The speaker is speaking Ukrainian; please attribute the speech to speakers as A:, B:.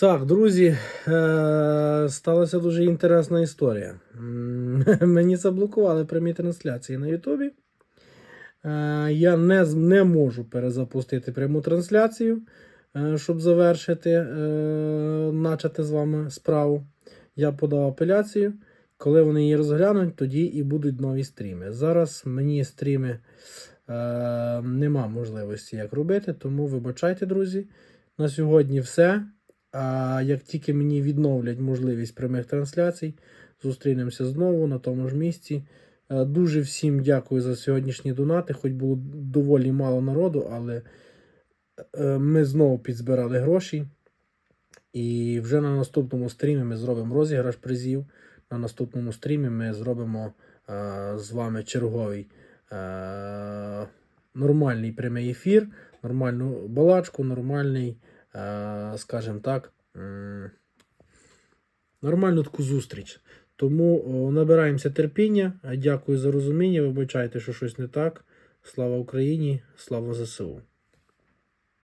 A: Так, друзі, е, сталася дуже інтересна історія. Мені заблокували прямі трансляції на Ютубі. Е, Я не, не можу перезапустити пряму трансляцію, е, щоб завершити, начати з вами справу. Я подав апеляцію. Коли вони її розглянуть, тоді і будуть нові стріми. Зараз мені стріми нема можливості як робити, тому вибачайте, друзі. На сьогодні все. А як тільки мені відновлять можливість прямих трансляцій, зустрінемося знову на тому ж місці. Е, Дуже всім дякую за сьогоднішні донати. Хоч було доволі мало народу, але е, ми знову підзбирали гроші. І вже на наступному стрімі ми зробимо розіграш призів. На наступному стрімі ми зробимо е, з вами черговий нормальний прямий ефір, нормальну балачку, нормальний, скажімо так, нормальну таку зустріч. Тому набираємося терпіння. Е, Дякую за розуміння. Вибачайте, що щось не так. Слава Україні, слава ЗСУ.